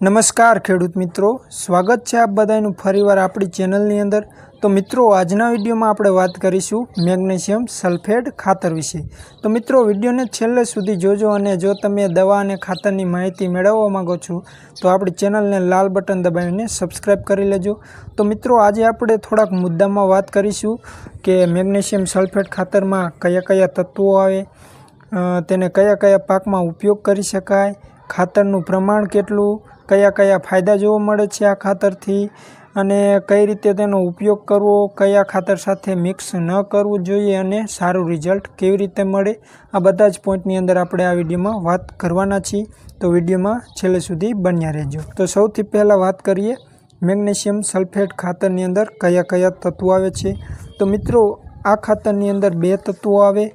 નમસ્કાર ખેડૂત મિત્રો. સ્વાગત છે આપ બધાનું ફરીવાર આપણી ચેનલની અંદર. તો મિત્રો, આજના વિડીયોમાં આપણે વાત કરીશું મેગ્નેશિયમ સલ્ફેટ ખાતર વિશે. તો મિત્રો, વિડીયોને છેલ્લે સુધી જોજો અને જો તમે દવા અને ખાતરની માહિતી મેળવવા માંગો છો, તો આપણી ચેનલને લાલ બટન દબાવીને સબસ્ક્રાઈબ કરી લેજો. તો મિત્રો, આજે આપણે થોડાક મુદ્દામાં વાત કરીશું કે મેગ્નેશિયમ સલ્ફેટ ખાતરમાં કયા કયા તત્વો આવે તેને કયા કયા પાકમાં ઉપયોગ કરી શકાય ખાતરનું પ્રમાણ કેટલું, કયા કયા ફાયદા જોવા મળે છે આ ખાતરથી, અને કઈ રીતે તેનો ઉપયોગ કરવો, કયા ખાતર સાથે મિક્સ ન કરવું જોઈએ અને સારું રિઝલ્ટ કેવી રીતે મળે, આ બધા જ પોઈન્ટની અંદર આપણે આ વિડીયોમાં વાત કરવાના છીએ. તો વિડીયોમાં છેલ્લે સુધી બન્યા રહેજો. તો સૌથી પહેલાં વાત કરીએ મેગ્નેશિયમ સલ્ફેટ ખાતરની અંદર કયા કયા તત્વો આવે છે. તો મિત્રો, આ ખાતરની અંદર બે તત્વો આવે.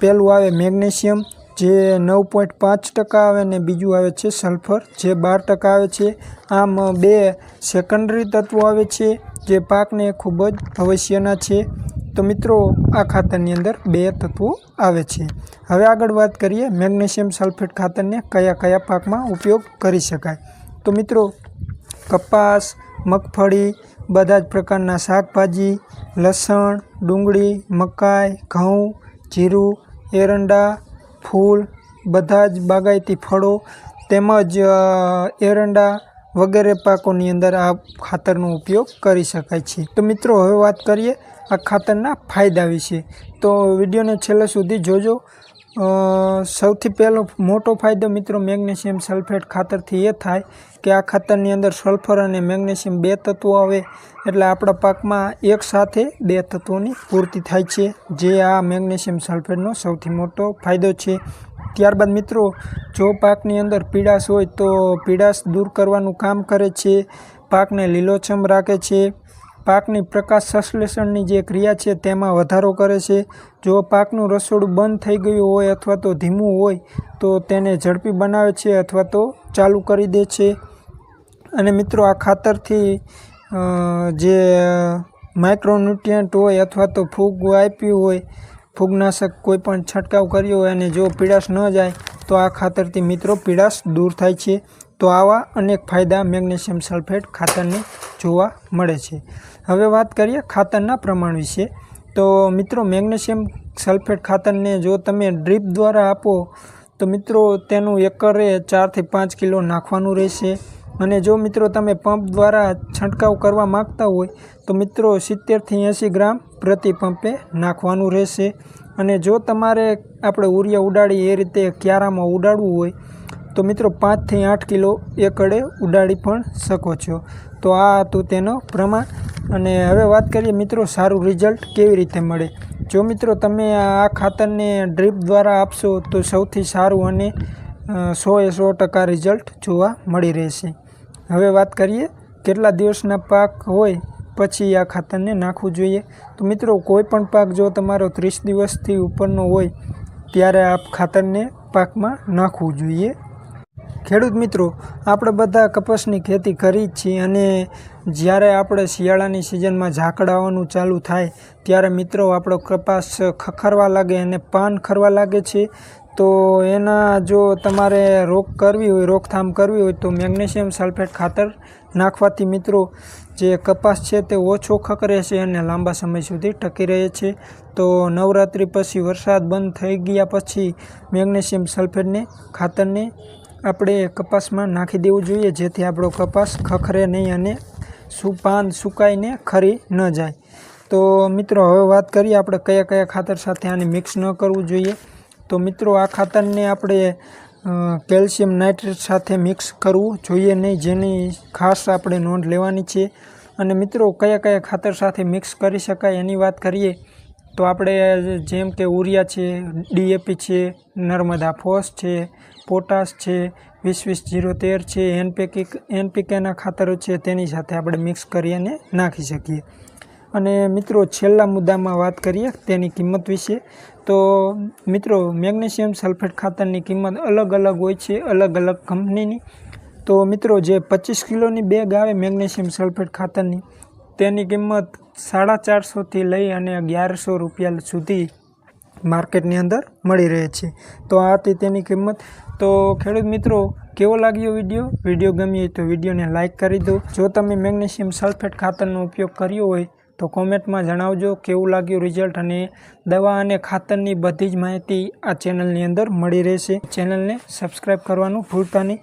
પહેલું આવે મેગ્નેશિયમ જે નવ પોઈન્ટ પાંચ ટકા આવે ને બીજું આવે છે સલ્ફર, જે બાર ટકા આવે છે. આમ બે સેકન્ડરી તત્વો આવે છે જે પાકને ખૂબ જ અવશ્યના છે. તો મિત્રો, આ ખાતરની અંદર બે તત્વો આવે છે. હવે આગળ વાત કરીએ મેગ્નેશિયમ સલ્ફેટ ખાતરને કયા કયા પાકમાં ઉપયોગ કરી શકાય. તો મિત્રો, કપાસ, મગફળી, બધા જ પ્રકારના શાકભાજી, લસણ, ડુંગળી, મકાઈ, ઘઉં, જીરું, એરંડા ફૂલ, બધા જ બાગાયતી ફળો તેમજ એરંડા વગેરે પાકોની અંદર આ ખાતરનો ઉપયોગ કરી શકાય છે. તો મિત્રો, હવે વાત કરીએ આ ખાતરના ફાયદા વિશે. તો વિડીયોને છેલ્લે સુધી જોજો. સૌથી પહેલો મોટો ફાયદો મિત્રો મેગ્નેશિયમ સલ્ફેટ ખાતરથી એ થાય કે આ ખાતરની અંદર સલ્ફર અને મેગ્નેશિયમ બે તત્વો આવે, એટલે આપણા પાકમાં એક સાથે બે તત્વોની પૂર્તિ થાય છે, જે આ મેગ્નેશિયમ સલ્ફેટનો સૌથી મોટો ફાયદો છે. ત્યારબાદ મિત્રો, જો પાકની અંદર પીડાશ હોય તો પીડાશ દૂર કરવાનું કામ કરે છે, પાકને લીલોછમ રાખે છે પાકની પ્રકાશ સંશ્લેષણની જે ક્રિયા છે તેમાં વધારો કરે છે. જો પાકનું રસોડું બંધ થઈ ગયું હોય અથવા તો ધીમું હોય, તો તેને ઝડપી બનાવે છે અથવા તો ચાલુ કરી દે છે. અને મિત્રો, આ ખાતરથી જે માઇક્રોન્યુટ્રિયન્ટ હોય અથવા તો ફૂગ આપ્યું હોય, ફૂગનાશક કોઈ પણ છંટકાવ કર્યો હોય અને જો પીડાશ ન જાય, તો આ ખાતરથી મિત્રો પીડાશ દૂર થાય છે. તો આવા અનેક ફાયદા મેગ્નેશિયમ સલ્ફેટ ખાતરને જોવા મળે છે. હવે વાત કરીએ ખાતરના પ્રમાણ વિશે. તો મિત્રો, મેગ્નેશિયમ સલ્ફેટ ખાતરને જો તમે ડ્રીપ દ્વારા આપો, તો મિત્રો તેનું એકરે ચારથી પાંચ કિલો નાખવાનું રહેશે. અને જો મિત્રો તમે પંપ દ્વારા છંટકાવ કરવા માગતા હોય, તો મિત્રો સિત્તેરથી એંસી ગ્રામ પ્રતિ પંપે નાખવાનું રહેશે. અને જો તમારે આપણે ઉરિયા ઉડાડી એ રીતે ક્યારામાં ઉડાડવું હોય તો મિત્રો પાંચથી આઠ કિલો એકડે ઉડાડી પણ શકો છો. તો આ હતું તેનો પ્રમાણ. અને હવે વાત કરીએ મિત્રો સારું રિઝલ્ટ કેવી રીતે મળે? જો મિત્રો તમે આ ખાતરને ડ્રીપ દ્વારા આપશો તો સૌથી સારું અને સો એ સો ટકા રિઝલ્ટ જોવા મળી રહેશે. હવે વાત કરીએ કેટલા દિવસના પાક હોય પછી આ ખાતરને નાખવું જોઈએ. તો મિત્રો કોઈ પણ પાક જો તમારો ત્રીસ દિવસથી ઉપરનો હોય, ત્યારે આ ખાતરને પાકમાં નાખવું જોઈએ. ખેડૂત મિત્રો, આપણે બધા કપાસની ખેતી કરી જ છીએ અને જ્યારે આપણે શિયાળાની સિઝનમાં ઝાકળ ચાલુ થાય, ત્યારે મિત્રો આપણો કપાસ ખખરવા લાગે અને પાન ખરવા લાગે છે. તો એના જો તમારે રોક કરવી હોય, રોકથામ કરવી હોય, તો મેગ્નેશિયમ સલ્ફેટ ખાતર નાખવાથી મિત્રો જે કપાસ છે તે ઓછો ખકરે છે અને લાંબા સમય સુધી ટકી રહે છે. તો નવરાત્રિ પછી વરસાદ બંધ થઈ ગયા પછી મેગ્નેશિયમ સલ્ફેટને, ખાતરને આપણે કપાસમાં નાખી દેવું જોઈએ, જેથી આપણો કપાસ ખખરે નહીં અને સુ પાન સુકાઈને ખરી ન જાય. તો મિત્રો, હવે વાત કરીએ આપણે કયા કયા ખાતર સાથે આને મિક્સ ન કરવું જોઈએ. તો મિત્રો, આ ખાતરને આપણે કેલ્શિયમ નાઇટ્રેટ સાથે મિક્સ કરવું જોઈએ નહીં, જેની ખાસ આપણે નોંધ લેવાની છે. અને મિત્રો, કયા કયા ખાતર સાથે મિક્સ કરી શકાય એની વાત કરીએ. તો આપણે જેમ કે ઉરિયા છે, ડીએપી છે, નર્મદા ફોસ છે, પોટાશ છે, વીસ વીસ જીરો તેર છે, એનપીકે એનપીકેના ખાતરો છે, તેની સાથે આપણે મિક્સ કરી અને નાખી શકીએ. અને મિત્રો, છેલ્લા મુદ્દામાં વાત કરીએ તેની કિંમત વિશે, તો મિત્રો, મેગ્નેશિયમ સલ્ફેટ ખાતરની કિંમત અલગ અલગ હોય છે, અલગ અલગ કંપનીની. તો મિત્રો, જે પચીસ કિલોની બેગ આવે મેગ્નેશિયમ સલ્ફેટ ખાતરની તેની કિંમત સાડા ચારસોથી લઈ અને અગિયારસો રૂપિયા સુધી માર્કેટની અંદર મળી રહે છે. તો આ હતી તેની કિંમત. તો ખેડૂત મિત્રો, કેવો લાગ્યો વીડિયો? વીડિયો ગમ્યો તો વિડીયોને લાઇક કરી દો. જો તમે મેગ્નેશિયમ સલ્ફેટ ખાતરનો ઉપયોગ કર્યો હોય તો કોમેન્ટમાં જણાવજો કેવું લાગ્યું રિઝલ્ટ અને દવા અને ખાતરની બધી જ માહિતી આ ચેનલની અંદર મળી રહેશે. ચેનલને સબસ્ક્રાઈબ કરવાનું ભૂલતા નહીં.